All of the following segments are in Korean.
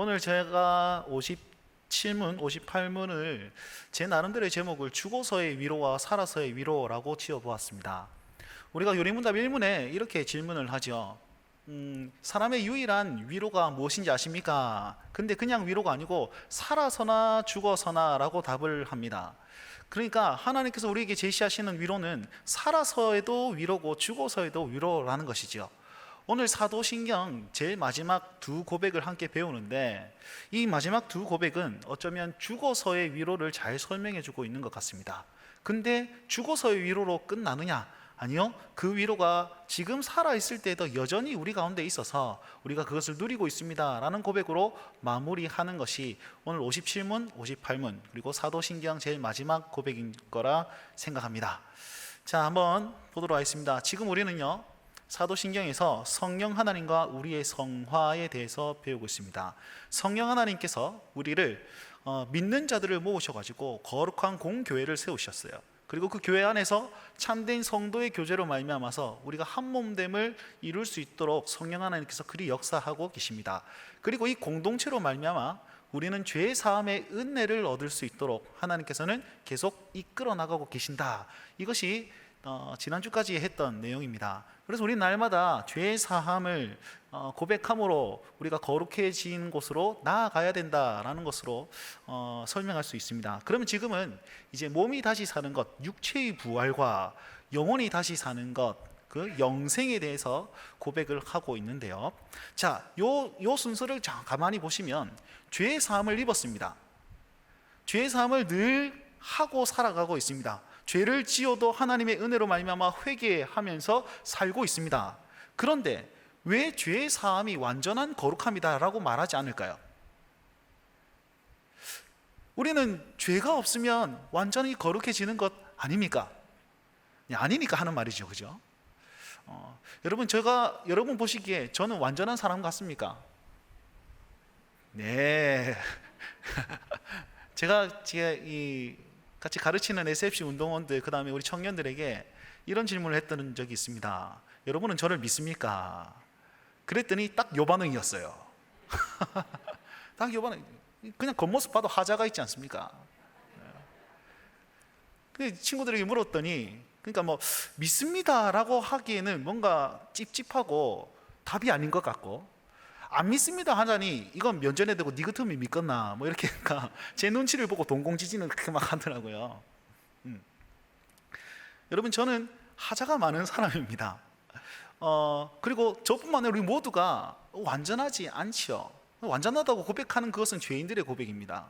오늘 제가 57문, 58문을 제 나름대로의 제목을 죽어서의 위로와 살아서의 위로라고 지어보았습니다. 우리가 요리문답 1문에 이렇게 질문을 하죠. 음, 사람의 유일한 위로가 무엇인지 아십니까? 근데 그냥 위로가 아니고 살아서나 죽어서나라고 답을 합니다. 그러니까 하나님께서 우리에게 제시하시는 위로는 살아서에도 위로고 죽어서에도 위로라는 것이죠. 오늘 사도신경 제일 마지막 두 고백을 함께 배우는데 이 마지막 두 고백은 어쩌면 죽어서의 위로를 잘 설명해 주고 있는 것 같습니다. 근데 죽어서의 위로로 끝나느냐? 아니요. 그 위로가 지금 살아 있을 때에도 여전히 우리 가운데 있어서 우리가 그것을 누리고 있습니다 라는 고백으로 마무리하는 것이 오늘 57문, 58문 그리고 사도신경 제일 마지막 고백인 거라 생각합니다. 자, 한번 보도록 하겠습니다. 지금 우리는요. 사도신경에서 성령 하나님과 우리의 성화에 대해서 배우고 있습니다. 성령 하나님께서 우리를 어, 믿는 자들을 모으셔가지고 거룩한 공교회를 세우셨어요. 그리고 그 교회 안에서 참된 성도의 교제로 말미암아서 우리가 한 몸됨을 이룰 수 있도록 성령 하나님께서 그리 역사하고 계십니다. 그리고 이 공동체로 말미암아 우리는 죄 사함의 은혜를 얻을 수 있도록 하나님께서는 계속 이끌어 나가고 계신다. 이것이 어, 지난주까지 했던 내용입니다. 그래서 우리 날마다 죄 사함을 어, 고백함으로 우리가 거룩해진 곳으로 나아가야 된다라는 것으로 어, 설명할 수 있습니다. 그러면 지금은 이제 몸이 다시 사는 것, 육체의 부활과 영혼이 다시 사는 것, 그 영생에 대해서 고백을 하고 있는데요. 자, 요, 요 순서를 자, 가만히 보시면 죄 사함을 입었습니다. 죄 사함을 늘 하고 살아가고 있습니다. 죄를 지어도 하나님의 은혜로 말미암아 회개하면서 살고 있습니다. 그런데 왜 죄의 사함이 완전한 거룩함이다라고 말하지 않을까요? 우리는 죄가 없으면 완전히 거룩해지는 것 아닙니까? 네, 아니니까 하는 말이죠, 그죠? 어, 여러분 제가 여러분 보시기에 저는 완전한 사람 같습니까? 네. 제가 제이 같이 가르치는 SFC 운동원들 그 다음에 우리 청년들에게 이런 질문을 했던 적이 있습니다. 여러분은 저를 믿습니까? 그랬더니 딱 요 반응이었어요. 딱 요 반응. 그냥 겉모습 봐도 하자가 있지 않습니까? 그 친구들에게 물었더니 그러니까 뭐 믿습니다라고 하기에는 뭔가 찝찝하고 답이 아닌 것 같고 안 믿습니다 하자니 이건 면전에 대고 니 같으면 믿겠나 뭐 이렇게 그러니까 제 눈치를 보고 동공지진을 그렇게 막 하더라고요. 음. 여러분 저는 하자가 많은 사람입니다. 어 그리고 저뿐만 아니라 우리 모두가 완전하지 않죠. 완전하다고 고백하는 그것은 죄인들의 고백입니다.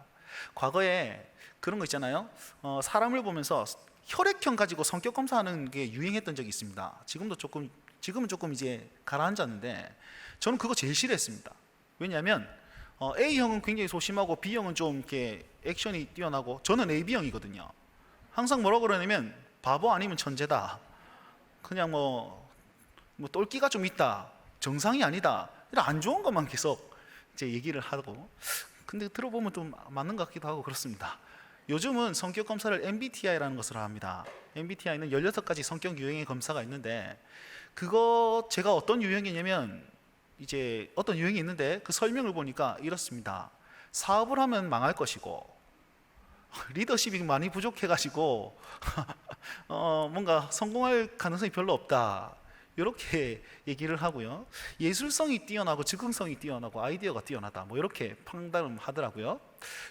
과거에 그런 거 있잖아요. 어, 사람을 보면서 혈액형 가지고 성격 검사하는 게 유행했던 적이 있습니다. 지금도 조금 지금은 조금 이제 가라앉았는데 저는 그거 제일 싫어했습니다. 왜냐하면 어, A형은 굉장히 소심하고 B형은 좀 이렇게 액션이 뛰어나고 저는 AB형이거든요. 항상 뭐라고 그러냐면 바보 아니면 천재다. 그냥 뭐, 뭐 똘끼가 좀 있다. 정상이 아니다. 이런 안 좋은 것만 계속 이제 얘기를 하고 근데 들어보면 좀 맞는 것 같기도 하고 그렇습니다. 요즘은 성격 검사를 MBTI라는 것으로 합니다. MBTI는 16가지 성격 유형의 검사가 있는데 그거 제가 어떤 유형이냐면 이제 어떤 유형이 있는데 그 설명을 보니까 이렇습니다. 사업을 하면 망할 것이고 리더십이 많이 부족해가지고 어, 뭔가 성공할 가능성이 별로 없다. 이렇게 얘기를 하고요. 예술성이 뛰어나고 즉흥성이 뛰어나고 아이디어가 뛰어나다. 뭐 이렇게 판단하더라고요.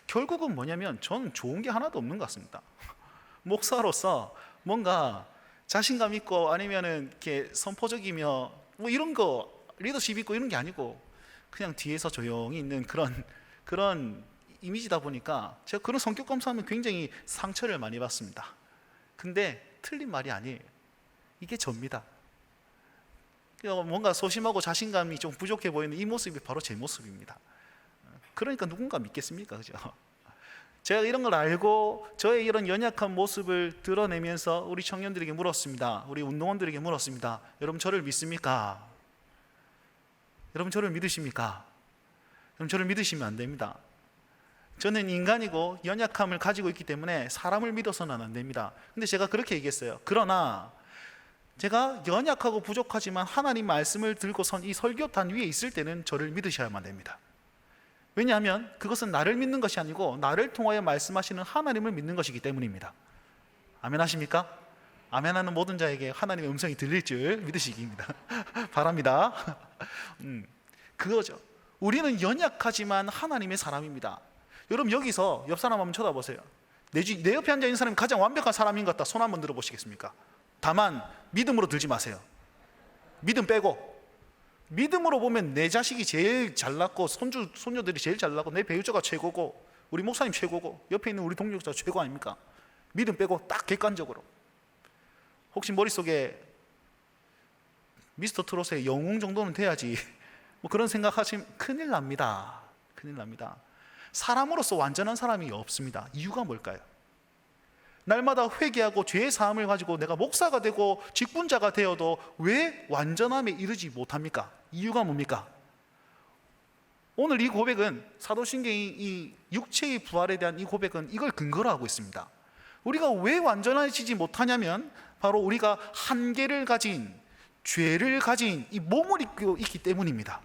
결국은 뭐냐면 저는 좋은 게 하나도 없는 것 같습니다. 목사로서 뭔가 자신감 있고 아니면은 이렇게 선포적이며 뭐 이런 거 리더십 있고 이런 게 아니고 그냥 뒤에서 조용히 있는 그런 그런 이미지다 보니까 제가 그런 성격 검사하면 굉장히 상처를 많이 받습니다. 근데 틀린 말이 아니에요. 이게 접니다. 뭔가 소심하고 자신감이 좀 부족해 보이는 이 모습이 바로 제 모습입니다. 그러니까 누군가 믿겠습니까? 그죠? 제가 이런 걸 알고 저의 이런 연약한 모습을 드러내면서 우리 청년들에게 물었습니다. 우리 운동원들에게 물었습니다. 여러분 저를 믿습니까? 여러분 저를 믿으십니까? 여러분 저를 믿으시면 안 됩니다. 저는 인간이고 연약함을 가지고 있기 때문에 사람을 믿어서는 안 됩니다. 근데 제가 그렇게 얘기했어요. 그러나 제가 연약하고 부족하지만 하나님 말씀을 들고 선 이 설교단 위에 있을 때는 저를 믿으셔야만 됩니다. 왜냐하면 그것은 나를 믿는 것이 아니고 나를 통하여 말씀하시는 하나님을 믿는 것이기 때문입니다. 아멘 하십니까? 아멘하는 모든 자에게 하나님의 음성이 들릴 줄 믿으시기입니다. 바랍니다. 음, 그거죠. 우리는 연약하지만 하나님의 사람입니다. 여러분 여기서 옆 사람 한번 쳐다보세요. 내, 주, 내 옆에 앉아 있는 사람이 가장 완벽한 사람인 것 같다. 손 한번 들어보시겠습니까? 다만 믿음으로 들지 마세요. 믿음 빼고 믿음으로 보면 내 자식이 제일 잘났고 손주 손녀들이 제일 잘났고 내 배우자가 최고고 우리 목사님 최고고 옆에 있는 우리 동력자 최고 아닙니까? 믿음 빼고 딱 객관적으로 혹시 머릿속에 미스터 트롯의 영웅 정도는 돼야지 뭐 그런 생각하시면 큰일 납니다. 큰일 납니다. 사람으로서 완전한 사람이 없습니다. 이유가 뭘까요? 날마다 회개하고 죄의 사함을 가지고 내가 목사가 되고 직분자가 되어도 왜 완전함에 이르지 못합니까? 이유가 뭡니까? 오늘 이 고백은 사도신경이 이 육체의 부활에 대한 이 고백은 이걸 근거로 하고 있습니다. 우리가 왜 완전해지지 못하냐면 바로 우리가 한계를 가진 죄를 가진 이 몸을 입고 있기 때문입니다.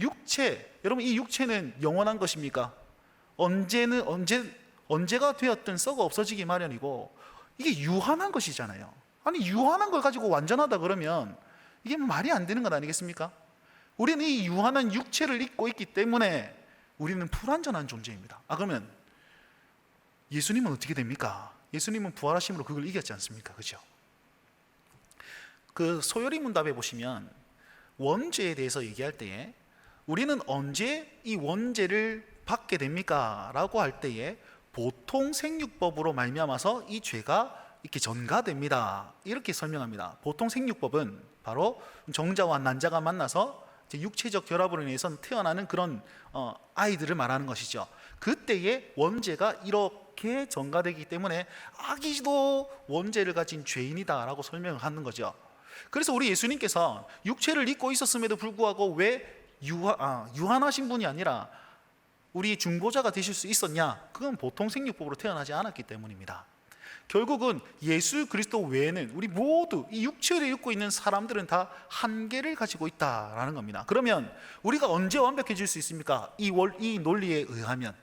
육체, 여러분 이 육체는 영원한 것입니까? 언제는 언제 언제가 되었든 썩어 없어지기 마련이고 이게 유한한 것이잖아요. 아니 유한한 걸 가지고 완전하다 그러면 이게 말이 안 되는 것 아니겠습니까? 우리는 이 유한한 육체를 입고 있기 때문에 우리는 불완전한 존재입니다. 아 그러면 예수님은 어떻게 됩니까? 예수님은 부활하심으로 그걸 이겼지 않습니까? 그죠? 그 소요리 문답에 보시면 원죄에 대해서 얘기할 때에 우리는 언제 이 원죄를 받게 됩니까? 라고 할 때에 보통 생육법으로 말미암아서 이 죄가 이렇게 전가됩니다. 이렇게 설명합니다. 보통 생육법은 바로 정자와 난자가 만나서 육체적 결합으로 인해서 태어나는 그런 어, 아이들을 말하는 것이죠. 그때의 원죄가 이렇게 전가되기 때문에 아기도 원죄를 가진 죄인이다라고 설명을 하는 거죠. 그래서 우리 예수님께서 육체를 입고 있었음에도 불구하고 왜 유하, 아, 유한하신 분이 아니라 우리 중보자가 되실 수 있었냐? 그건 보통 생육법으로 태어나지 않았기 때문입니다. 결국은 예수 그리스도 외에는 우리 모두 이 육체를 입고 있는 사람들은 다 한계를 가지고 있다라는 겁니다. 그러면 우리가 언제 완벽해질 수 있습니까? 이, 월, 이 논리에 의하면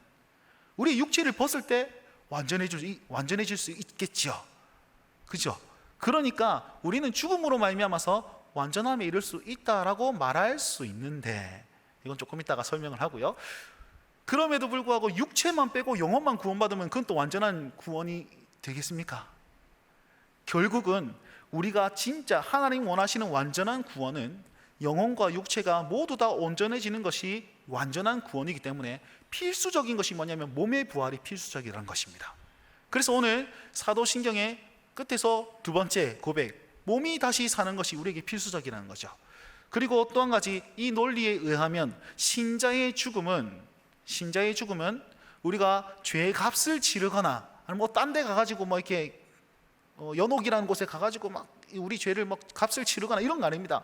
우리 육체를 벗을 때 완전해질, 완전해질 수 있겠죠. 그죠? 그러니까 우리는 죽음으로 말미암아서 완전함에 이를 수 있다라고 말할 수 있는데 이건 조금 이따가 설명을 하고요. 그럼에도 불구하고 육체만 빼고 영혼만 구원받으면 그건 또 완전한 구원이 되겠습니까? 결국은 우리가 진짜 하나님 원하시는 완전한 구원은 영혼과 육체가 모두 다 온전해지는 것이 완전한 구원이기 때문에 필수적인 것이 뭐냐면 몸의 부활이 필수적이라는 것입니다. 그래서 오늘 사도신경의 끝에서 두 번째 고백, 몸이 다시 사는 것이 우리에게 필수적이라는 거죠. 그리고 또 한 가지 이 논리에 의하면 신자의 죽음은 신자의 죽음은 우리가 죄의 값을 치르거나 아니면 뭐딴 데 가가지고 뭐 이렇게 어, 연옥이라는 곳에 가가지고 막 우리 죄를 뭐 값을 치르거나 이런 거 아닙니다.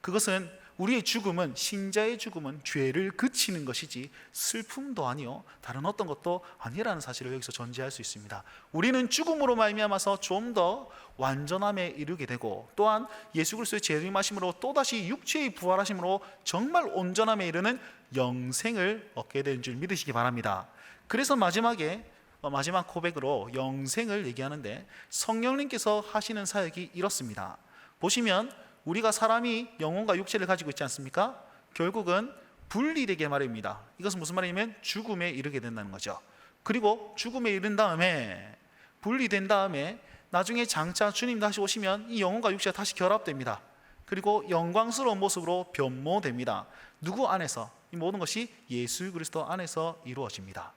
그것은 우리의 죽음은 신자의 죽음은 죄를 그치는 것이지 슬픔도 아니요 다른 어떤 것도 아니라는 사실을 여기서 전제할 수 있습니다. 우리는 죽음으로 말미암아서 좀 더 완전함에 이르게 되고 또한 예수 그리스도의 재림하심으로 또다시 육체의 부활하심으로 정말 온전함에 이르는 영생을 얻게 되는 줄 믿으시기 바랍니다. 그래서 마지막에 어, 마지막 고백으로 영생을 얘기하는데 성령님께서 하시는 사역이 이렇습니다. 보시면 우리가 사람이 영혼과 육체를 가지고 있지 않습니까? 결국은 분리되게 말입니다. 이것은 무슨 말이냐면 죽음에 이르게 된다는 거죠. 그리고 죽음에 이른 다음에 분리된 다음에 나중에 장차 주님 다시 오시면 이 영혼과 육체가 다시 결합됩니다. 그리고 영광스러운 모습으로 변모됩니다. 누구 안에서? 이 모든 것이 예수 그리스도 안에서 이루어집니다.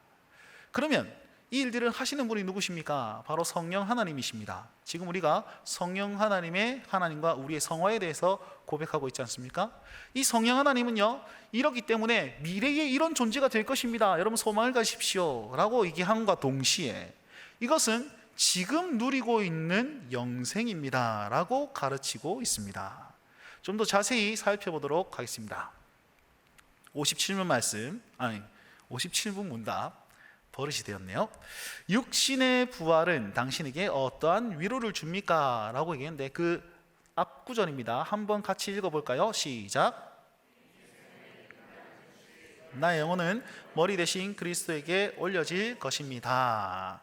그러면 이 일들을 하시는 분이 누구십니까? 바로 성령 하나님이십니다. 지금 우리가 성령 하나님의 하나님과 우리의 성화에 대해서 고백하고 있지 않습니까? 이 성령 하나님은요, 이렇기 때문에 미래에 이런 존재가 될 것입니다. 여러분 소망을 가십시오. 라고 얘기함과 동시에 이것은 지금 누리고 있는 영생입니다. 라고 가르치고 있습니다. 좀 더 자세히 살펴보도록 하겠습니다. 57문 말씀, 아니, 57분 문답. 버릇이 되었네요. 육신의 부활은 당신에게 어떠한 위로를 줍니까? 라고 얘기했는데 그 앞구절입니다. 한번 같이 읽어볼까요? 시작. 나의 영혼은 머리 대신 그리스도에게 올려질 것입니다.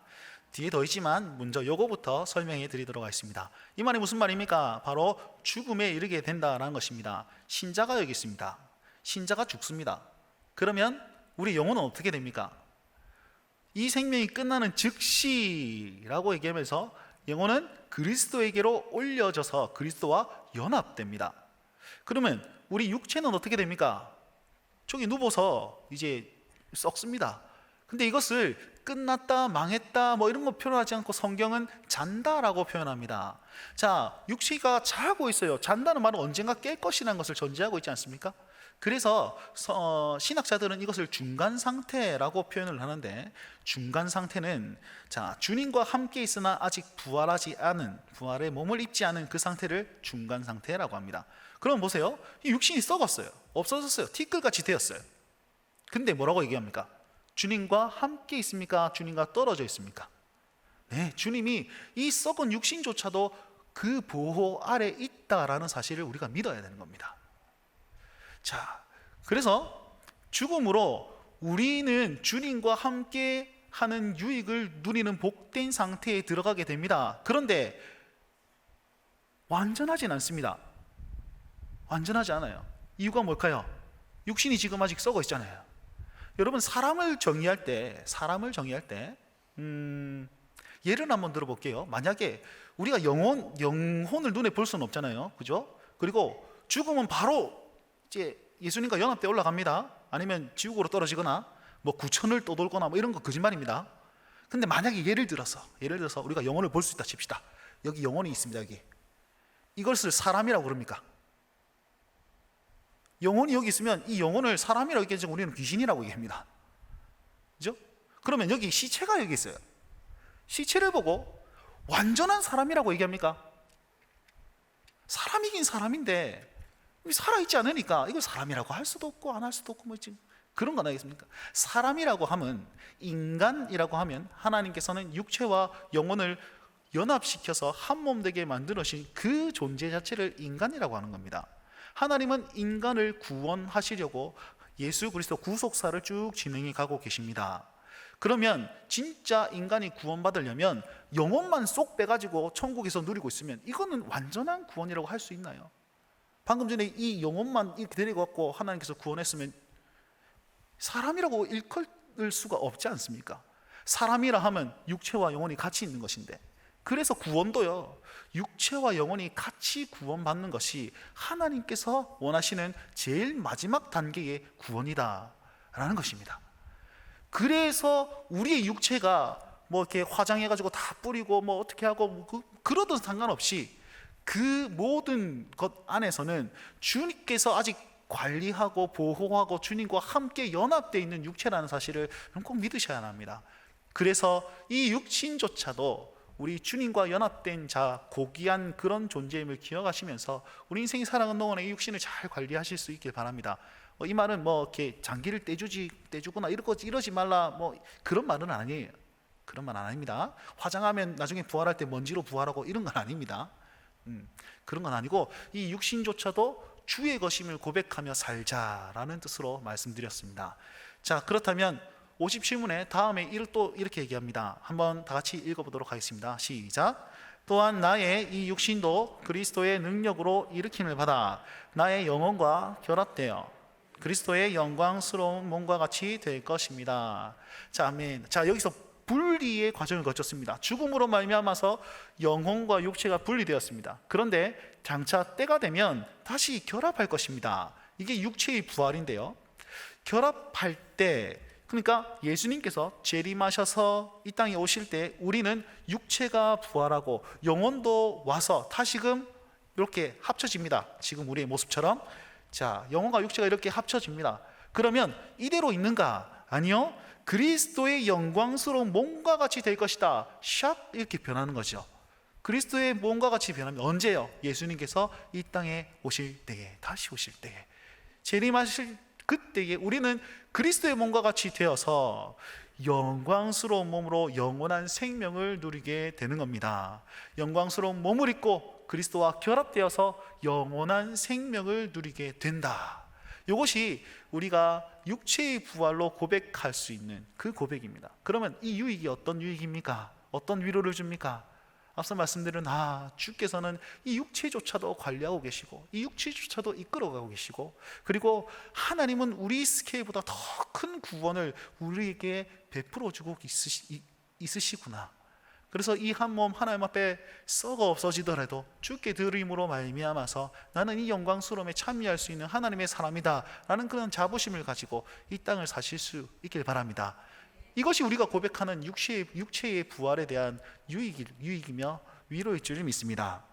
뒤에 더 있지만 먼저 요거부터 설명해 드리도록 하겠습니다. 이 말이 무슨 말입니까? 바로 죽음에 이르게 된다라는 것입니다. 신자가 여기 있습니다. 신자가 죽습니다. 그러면 우리 영혼은 어떻게 됩니까? 이 생명이 끝나는 즉시라고 얘기하면서 영혼은 그리스도에게로 올려져서 그리스도와 연합됩니다. 그러면 우리 육체는 어떻게 됩니까? 저기 누워서 이제 썩습니다. 근데 이것을 끝났다, 망했다, 뭐 이런 거 표현하지 않고 성경은 잔다라고 표현합니다. 자, 육체가 자고 있어요. 잔다는 말은 언젠가 깰 것이라는 것을 전제하고 있지 않습니까? 그래서 어, 신학자들은 이것을 중간 상태라고 표현을 하는데 중간 상태는 자 주님과 함께 있으나 아직 부활하지 않은 부활의 몸을 입지 않은 그 상태를 중간 상태라고 합니다. 그럼 보세요, 이 육신이 썩었어요, 없어졌어요, 티끌같이 되었어요. 근데 뭐라고 얘기합니까? 주님과 함께 있습니까? 주님과 떨어져 있습니까? 네, 주님이 이 썩은 육신조차도 그 보호 아래 있다라는 사실을 우리가 믿어야 되는 겁니다. 자, 그래서 죽음으로 우리는 주님과 함께 하는 유익을 누리는 복된 상태에 들어가게 됩니다. 그런데 완전하진 않습니다. 완전하지 않아요. 이유가 뭘까요? 육신이 지금 아직 썩어 있잖아요. 여러분 사람을 정의할 때 사람을 정의할 때 음, 예를 한번 들어볼게요. 만약에 우리가 영혼 영혼을 눈에 볼 수는 없잖아요. 그죠? 그리고 죽음은 바로 이제 예수님과 연합돼 올라갑니다. 아니면 지옥으로 떨어지거나 뭐 구천을 떠돌거나 뭐 이런 거 거짓말입니다. 근데 만약에 예를 들어서 예를 들어서 우리가 영혼을 볼 수 있다 칩시다. 여기 영혼이 있습니다. 여기 이것을 사람이라고 그럽니까? 영혼이 여기 있으면 이 영혼을 사람이라고 얘기하지 우리는 귀신이라고 얘기합니다. 그죠? 그러면 여기 시체가 여기 있어요. 시체를 보고 완전한 사람이라고 얘기합니까? 사람이긴 사람인데 살아있지 않으니까 이걸 사람이라고 할 수도 없고 안 할 수도 없고 뭐 지금 그런 건 아니겠습니까? 사람이라고 하면 인간이라고 하면 하나님께서는 육체와 영혼을 연합시켜서 한 몸 되게 만들어신 그 존재 자체를 인간이라고 하는 겁니다. 하나님은 인간을 구원하시려고 예수 그리스도 구속사를 쭉 진행해 가고 계십니다. 그러면 진짜 인간이 구원받으려면 영혼만 쏙 빼가지고 천국에서 누리고 있으면 이거는 완전한 구원이라고 할 수 있나요? 방금 전에 이 영혼만 이렇게 데리고 왔고 하나님께서 구원했으면 사람이라고 일컬을 수가 없지 않습니까? 사람이라 하면 육체와 영혼이 같이 있는 것인데 그래서 구원도요 육체와 영혼이 같이 구원받는 것이 하나님께서 원하시는 제일 마지막 단계의 구원이다라는 것입니다. 그래서 우리의 육체가 뭐 이렇게 화장해가지고 다 뿌리고 뭐 어떻게 하고 뭐 그, 그러도 상관없이 그 모든 것 안에서는 주님께서 아직 관리하고 보호하고 주님과 함께 연합되어 있는 육체라는 사실을 꼭 믿으셔야 합니다. 그래서 이 육신조차도 우리 주님과 연합된 자 고귀한 그런 존재임을 기억하시면서 우리 인생이 살아가는 동안에 이 육신을 잘 관리하실 수 있길 바랍니다. 어, 이 말은 뭐 이렇게 장기를 떼주지 떼주거나 이러고 이러지 말라 뭐 그런 말은 아니에요. 그런 말 아닙니다. 화장하면 나중에 부활할 때 먼지로 부활하고 이런 건 아닙니다. 음, 그런 건 아니고 이 육신조차도 주의 것임을 고백하며 살자라는 뜻으로 말씀드렸습니다. 자 그렇다면 57문에 다음에 또 이렇게 얘기합니다. 한번 다 같이 읽어보도록 하겠습니다. 시작. 또한 나의 이 육신도 그리스도의 능력으로 일으킴을 받아 나의 영혼과 결합되어 그리스도의 영광스러운 몸과 같이 될 것입니다. 자, 아멘. 자, 여기서 분리의 과정을 거쳤습니다. 죽음으로 말미암아서 영혼과 육체가 분리되었습니다. 그런데 장차 때가 되면 다시 결합할 것입니다. 이게 육체의 부활인데요. 결합할 때 그러니까 예수님께서 재림하셔서 이 땅에 오실 때 우리는 육체가 부활하고 영혼도 와서 다시금 이렇게 합쳐집니다. 지금 우리의 모습처럼 자 영혼과 육체가 이렇게 합쳐집니다. 그러면 이대로 있는가? 아니요. 그리스도의 영광스러운 몸과 같이 될 것이다. 샵 이렇게 변하는 거죠. 그리스도의 몸과 같이 변하면 언제요? 예수님께서 이 땅에 오실 때에 다시 오실 때에 재림하실 그때에 우리는 그리스도의 몸과 같이 되어서 영광스러운 몸으로 영원한 생명을 누리게 되는 겁니다. 영광스러운 몸을 입고 그리스도와 결합되어서 영원한 생명을 누리게 된다. 이것이 우리가 육체의 부활로 고백할 수 있는 그 고백입니다. 그러면 이 유익이 어떤 유익입니까? 어떤 위로를 줍니까? 앞서 말씀드린 아 주께서는 이 육체조차도 관리하고 계시고 이 육체조차도 이끌어가고 계시고 그리고 하나님은 우리 스케일보다 더 큰 구원을 우리에게 베풀어 주고 있으시, 있으시구나. 그래서 이 한 몸 하나님 앞에 썩어 없어지더라도 주께 드림으로 말미암아서 나는 이 영광스러움에 참여할 수 있는 하나님의 사람이다 라는 그런 자부심을 가지고 이 땅을 사실 수 있길 바랍니다. 이것이 우리가 고백하는 육체의, 육체의 부활에 대한 유익, 유익이며 위로일 줄 믿습니다.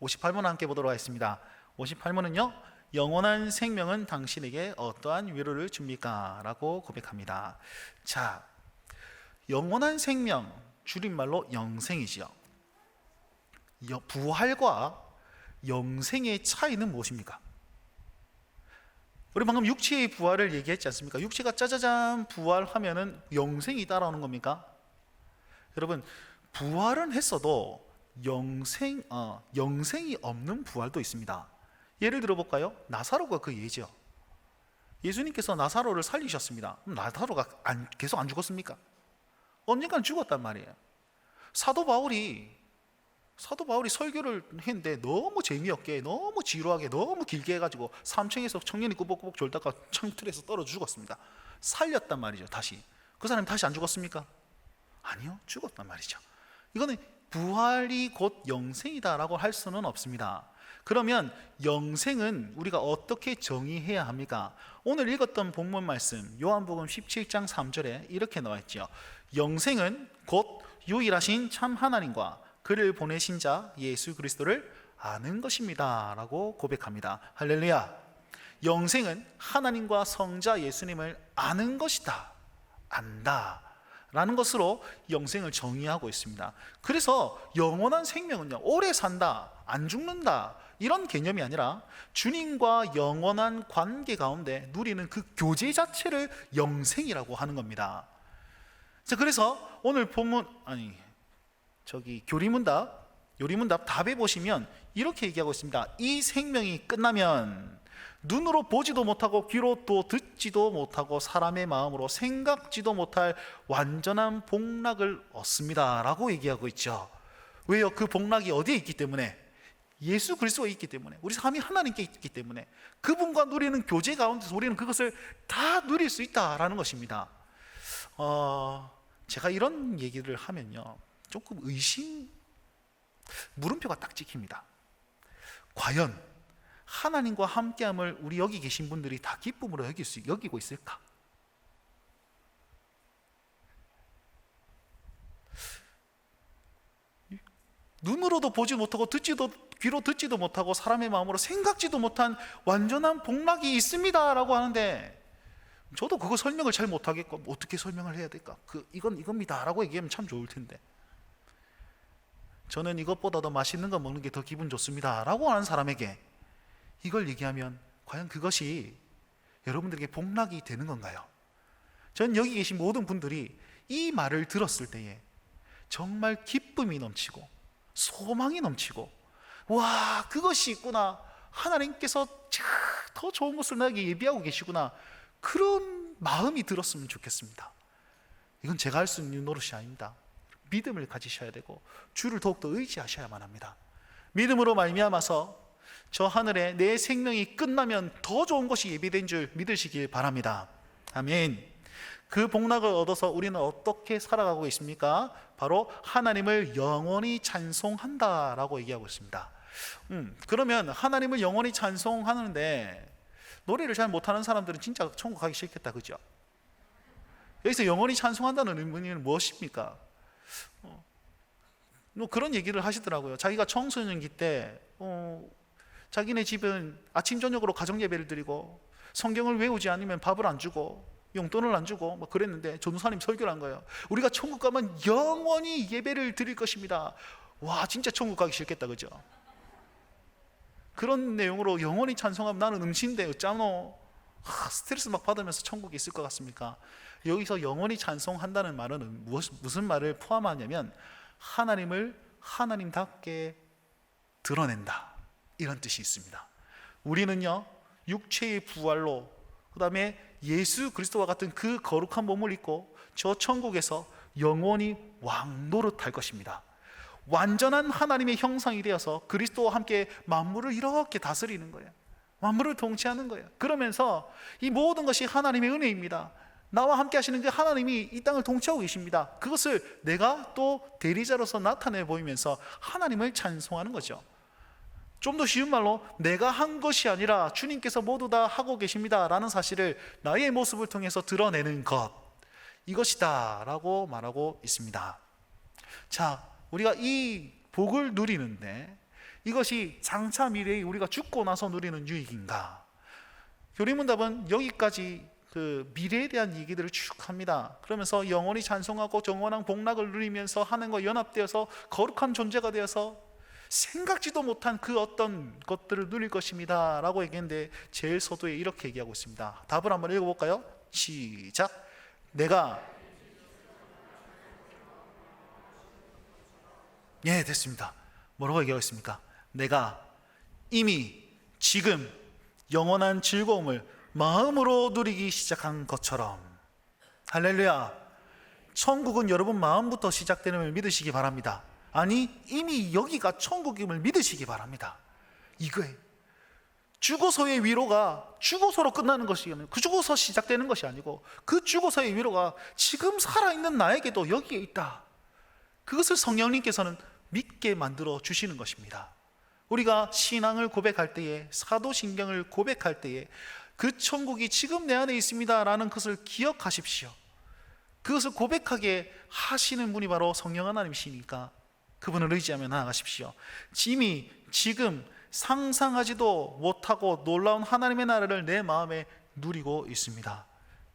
58문 함께 보도록 하겠습니다. 58문은요. 영원한 생명은 당신에게 어떠한 위로를 줍니까? 라고 고백합니다. 자, 영원한 생명 줄임말로 영생이지요. 여- 부활과 영생의 차이는 무엇입니까? 우리 방금 육체의 부활을 얘기했지 않습니까? 육체가 짜자잔 부활하면은 영생이 따라오는 겁니까? 여러분 부활은 했어도 영생 어, 영생이 없는 부활도 있습니다. 예를 들어 볼까요? 나사로가 그 예죠. 예수님께서 나사로를 살리셨습니다. 나사로가 안, 계속 안 죽었습니까? 언젠간 죽었단 말이에요. 사도 바울이 사도 바울이 설교를 했는데 너무 재미없게 너무 지루하게 너무 길게 해가지고 3층에서 청년이 꾸벅꾸벅 졸다가 창틀에서 떨어져 죽었습니다 살렸단 말이죠 다시 그 사람이 다시 안 죽었습니까? 아니요 죽었단 말이죠 이거는 부활이 곧 영생이다라고 할 수는 없습니다 그러면 영생은 우리가 어떻게 정의해야 합니까? 오늘 읽었던 본문 말씀 요한복음 17장 3절에 이렇게 나와 있죠 영생은 곧 유일하신 참 하나님과 그를 보내신 자 예수 그리스도를 아는 것입니다 라고 고백합니다. 할렐루야. 영생은 하나님과 성자 예수님을 아는 것이다. 안다. 라는 것으로 영생을 정의하고 있습니다. 그래서 영원한 생명은요, 오래 산다, 안 죽는다, 이런 개념이 아니라 주님과 영원한 관계 가운데 누리는 그 교제 자체를 영생이라고 하는 겁니다. 자, 그래서 오늘 본문, 아니, 저기 교리문답 요리문답 답에 보시면 이렇게 얘기하고 있습니다. 이 생명이 끝나면 눈으로 보지도 못하고 귀로 또 듣지도 못하고 사람의 마음으로 생각지도 못할 완전한 복락을 얻습니다라고 얘기하고 있죠. 왜요? 그 복락이 어디에 있기 때문에 예수 그리스도에 있기 때문에 우리 삶이 하나님께 있기 때문에 그분과 누리는 교제 가운데서 우리는 그것을 다 누릴 수 있다라는 것입니다. 어, 제가 이런 얘기를 하면요. 조금 의심 물음표가 딱 찍힙니다. 과연 하나님과 함께함을 우리 여기 계신 분들이 다 기쁨으로 여길 수 여기고 있을까? 눈으로도 보지 못하고 듣지도 귀로 듣지도 못하고 사람의 마음으로 생각지도 못한 완전한 복락이 있습니다라고 하는데 저도 그거 설명을 잘 못하겠고 어떻게 설명을 해야 될까? 그 이건 이겁니다라고 얘기하면 참 좋을 텐데 저는 이것보다 더 맛있는 거 먹는 게 더 기분 좋습니다라고 하는 사람에게 이걸 얘기하면 과연 그것이 여러분들에게 복락이 되는 건가요? 전 여기 계신 모든 분들이 이 말을 들었을 때에 정말 기쁨이 넘치고 소망이 넘치고 와 그것이 있구나 하나님께서 참더 좋은 것을 나에게 예비하고 계시구나 그런 마음이 들었으면 좋겠습니다. 이건 제가 할 수 있는 노릇이 아닙니다. 믿음을 가지셔야 되고 주를 더욱더 의지하셔야만 합니다. 믿음으로 말미암아서 저 하늘에 내 생명이 끝나면 더 좋은 것이 예비된 줄 믿으시길 바랍니다. 아멘. 그 복락을 얻어서 우리는 어떻게 살아가고 있습니까? 바로 하나님을 영원히 찬송한다라고 얘기하고 있습니다. 음, 그러면 하나님을 영원히 찬송하는데 노래를 잘 못하는 사람들은 진짜 천국 가기 싫겠다, 그죠? 여기서 영원히 찬송한다는 의미는 무엇입니까? 어, 뭐 그런 얘기를 하시더라고요. 자기가 청소년기 때 어, 자기네 집은 아침 저녁으로 가정 예배를 드리고 성경을 외우지 않으면 밥을 안 주고 용돈을 안 주고 뭐 그랬는데 전도사님 설교를 한 거예요. 우리가 천국 가면 영원히 예배를 드릴 것입니다. 와 진짜 천국 가기 싫겠다 그죠? 그런 내용으로 영원히 찬송하면 나는 음신데 어쩌노 하, 스트레스 막 받으면서 천국에 있을 것 같습니까? 여기서 영원히 찬송한다는 말은 무엇, 무슨 말을 포함하냐면 하나님을 하나님답게 드러낸다 이런 뜻이 있습니다. 우리는요 육체의 부활로 그 다음에 예수 그리스도와 같은 그 거룩한 몸을 입고 저 천국에서 영원히 왕 노릇할 것입니다. 완전한 하나님의 형상이 되어서 그리스도와 함께 만물을 이렇게 다스리는 거예요. 만물을 통치하는 거예요. 그러면서 이 모든 것이 하나님의 은혜입니다. 나와 함께 하시는 그 하나님이 이 땅을 통치하고 계십니다. 그것을 내가 또 대리자로서 나타내 보이면서 하나님을 찬송하는 거죠. 좀 더 쉬운 말로 내가 한 것이 아니라 주님께서 모두 다 하고 계십니다라는 사실을 나의 모습을 통해서 드러내는 것 이것이다라고 말하고 있습니다. 자, 우리가 이 복을 누리는데 이것이 장차 미래에 우리가 죽고 나서 누리는 유익인가? 교리문답은 여기까지 그 미래에 대한 얘기들을 쭉 합니다. 그러면서 영원히 찬송하고 정원한 복락을 누리면서 하나님과 연합되어서 거룩한 존재가 되어서 생각지도 못한 그 어떤 것들을 누릴 것입니다. 라고 얘기했는데 제일 서두에 이렇게 얘기하고 있습니다. 답을 한번 읽어볼까요? 시작. 내가 예, 됐습니다. 뭐라고 얘기하고 있습니까? 내가 이미 지금 영원한 즐거움을 마음으로 누리기 시작한 것처럼 할렐루야. 천국은 여러분 마음부터 시작되는 걸 믿으시기 바랍니다. 아니, 이미 여기가 천국임을 믿으시기 바랍니다. 이거예요. 죽어서의 위로가 죽어서로 끝나는 것이 아니고 그 죽어서 시작되는 것이 아니고 그 죽어서의 위로가 지금 살아있는 나에게도 여기에 있다. 그것을 성령님께서는 믿게 만들어 주시는 것입니다. 우리가 신앙을 고백할 때에 사도신경을 고백할 때에 그 천국이 지금 내 안에 있습니다라는 것을 기억하십시오. 그것을 고백하게 하시는 분이 바로 성령 하나님이시니까 그분을 의지하며 나아가십시오. 이미 지금 상상하지도 못하고 놀라운 하나님의 나라를 내 마음에 누리고 있습니다.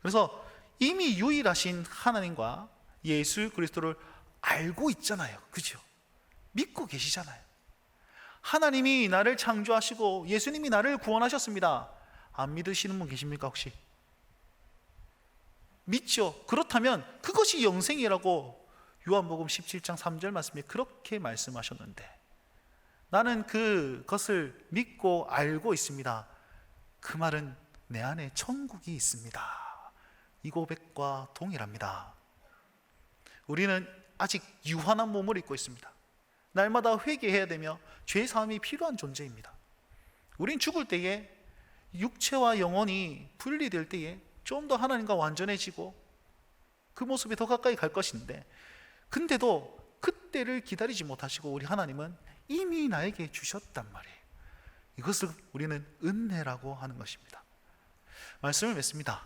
그래서 이미 유일하신 하나님과 예수 그리스도를 알고 있잖아요. 그죠? 믿고 계시잖아요. 하나님이 나를 창조하시고 예수님이 나를 구원하셨습니다. 안 믿으시는 분 계십니까 혹시? 믿죠. 그렇다면 그것이 영생이라고 요한복음 17장 3절 말씀에 그렇게 말씀하셨는데 나는 그것을 믿고 알고 있습니다. 그 말은 내 안에 천국이 있습니다. 이 고백과 동일합니다. 우리는 아직 유한한 몸을 입고 있습니다. 날마다 회개해야 되며 죄 사함이 필요한 존재입니다. 우린 죽을 때에 육체와 영혼이 분리될 때에 좀 더 하나님과 완전해지고 그 모습에 더 가까이 갈 것인데 근데도 그때를 기다리지 못하시고 우리 하나님은 이미 나에게 주셨단 말이에요. 이것을 우리는 은혜라고 하는 것입니다. 말씀을 맺습니다.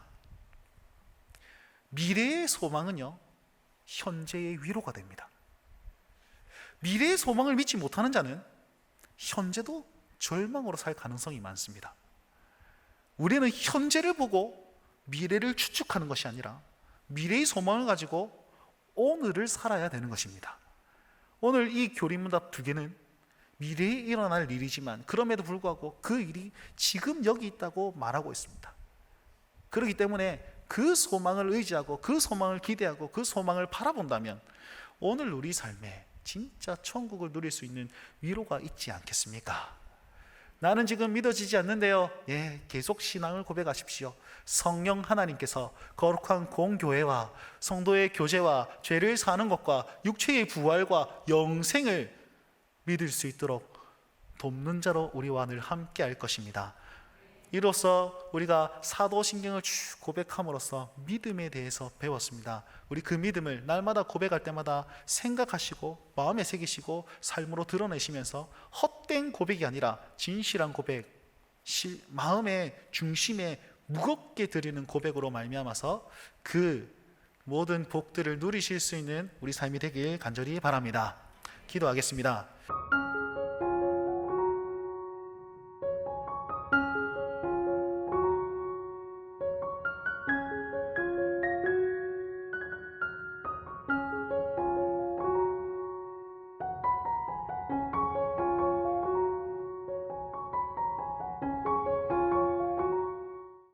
미래의 소망은요, 현재의 위로가 됩니다. 미래의 소망을 믿지 못하는 자는 현재도 절망으로 살 가능성이 많습니다. 우리는 현재를 보고 미래를 추측하는 것이 아니라 미래의 소망을 가지고 오늘을 살아야 되는 것입니다. 오늘 이 교리문답 두 개는 미래에 일어날 일이지만 그럼에도 불구하고 그 일이 지금 여기 있다고 말하고 있습니다. 그렇기 때문에 그 소망을 의지하고 그 소망을 기대하고 그 소망을 바라본다면 오늘 우리 삶에 진짜 천국을 누릴 수 있는 위로가 있지 않겠습니까? 나는 지금 믿어지지 않는데요. 예, 계속 신앙을 고백하십시오. 성령 하나님께서 거룩한 공교회와 성도의 교제와 죄를 사는 것과 육체의 부활과 영생을 믿을 수 있도록 돕는 자로 우리와 늘 함께 할 것입니다. 이로써 우리가 사도신경을 쭉 고백함으로써 믿음에 대해서 배웠습니다. 우리 그 믿음을 날마다 고백할 때마다 생각하시고 마음에 새기시고 삶으로 드러내시면서 헛된 고백이 아니라 진실한 고백, 마음의 중심에 무겁게 드리는 고백으로 말미암아서 그 모든 복들을 누리실 수 있는 우리 삶이 되길 간절히 바랍니다. 기도하겠습니다.